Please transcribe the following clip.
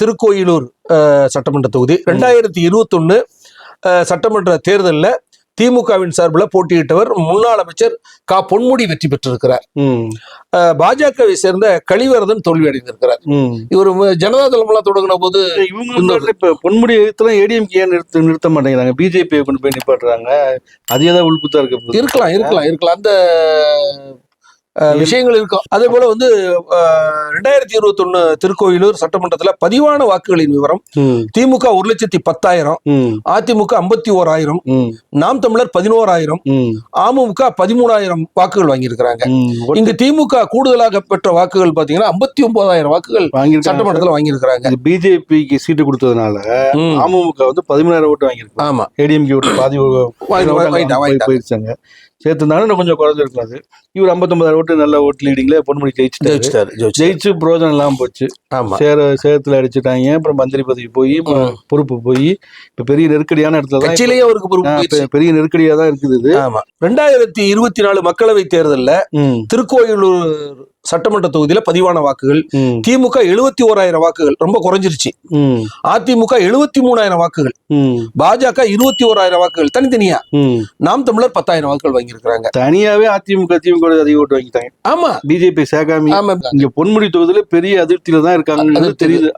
திருக்கோயிலூர் சட்டமன்ற தொகுதி. ரெண்டாயிரத்தி இருபத்தொன்னு சட்டமன்ற தேர்தலில் திமுகவின் சார்பில் போட்டியிட்டவர் முன்னாள் அமைச்சர் கா. பொன்முடி வெற்றி பெற்றிருக்கிறார். பாஜகவை சேர்ந்த கலிவரதன் தோல்வி அடைந்திருக்கிறார். இவர் ஜனதா தளமெல்லாம் தொடங்கின போது இவங்க இப்ப பொன்முடி எழுத்துலாம் ஏடிஎம்கே நிறுத்த நிறுத்த மாட்டேங்கிறாங்க. பிஜேபி கொண்டு போய் நிப்பாட்டுறாங்க. அது ஏதாவது உள்புத்தா இருக்க. இருக்கலாம் இருக்கலாம் இருக்கலாம். அந்த விஷயங்கள் இருக்கும். அதே போல வந்து ரெண்டாயிரத்தி இருபத்தொன்னு திருக்கோயிலூர் சட்டமன்றத்துல பதிவான வாக்குகளின் விவரம் திமுக ஒரு லட்சத்தி பத்தாயிரம் அதிமுக ஐம்பத்தி ஓராயிரம் நாம் தமிழர் பதினோராயிரம் அமமுக பதிமூணாயிரம் வாக்குகள் வாங்கியிருக்கிறாங்க. இங்கு திமுக கூடுதலாக பெற்ற வாக்குகள் பாத்தீங்கன்னா ஐம்பத்தி ஒன்பதாயிரம் வாக்குகள் சட்டமன்றத்துல வாங்கியிருக்கிறாங்க. பிஜேபிக்கு சீட்டு கொடுத்ததுனால. அமமுக வந்து பதிமூணாயிரம் ஓட்டு வாங்கியிருக்காங்க ஆமா. ஏடிஎம்கே ஓட்டு பாதி. போயிருச்சாங்க. இன்னும் கொஞ்சம் குறைஞ்சிருக்கும் அது இவர் ஐம்பத்தொன்பதாயிரம் ஓட்டு நல்ல ஓட்டு லீடிங்ல பொன்முடி ஜெயிச்சுட்டாரு. ஜெயிச்சிட்டாரு. ஜெயிச்சு பிரயோஜனம் இல்லாம போச்சு. சேர சேரத்துல அடிச்சுட்டாங்க. அப்புறம் மந்திரி பதவி போய். பொறுப்பு போய் இப்ப பெரிய நெருக்கடியான இடத்துல தான் அவருக்கு பொறுப்பு பெரிய நெருக்கடியா தான் இருக்குது ஆமா. ரெண்டாயிரத்தி இருபத்தி நாலு மக்களவை தேர்தல்ல திருக்கோயிலூர் சட்டமன்ற தொகுதியில பதிவான வாக்குகள். திமுக எழுபத்தி ஓராயிரம் வாக்குகள். ரொம்ப குறைஞ்சிருச்சு. அதிமுக எழுபத்தி மூணாயிரம் வாக்குகள். பாஜக இருபத்தி ஓராயிரம் வாக்குகள். தனித்தனியா. நாம் தமிழர் பத்தாயிரம் வாக்குகள் வாங்கியிருக்கிறாங்க. தனியாவே அதிமுக திமுக அதிக ஓட்டு வாங்கிட்டாங்க. ஆமா. பிஜேபி சேர்க்காம ஆமா இங்க பொன்முடி தொகுதியில பெரிய அதிருப்தியில தான் அதிருப்தி. தெரியுது.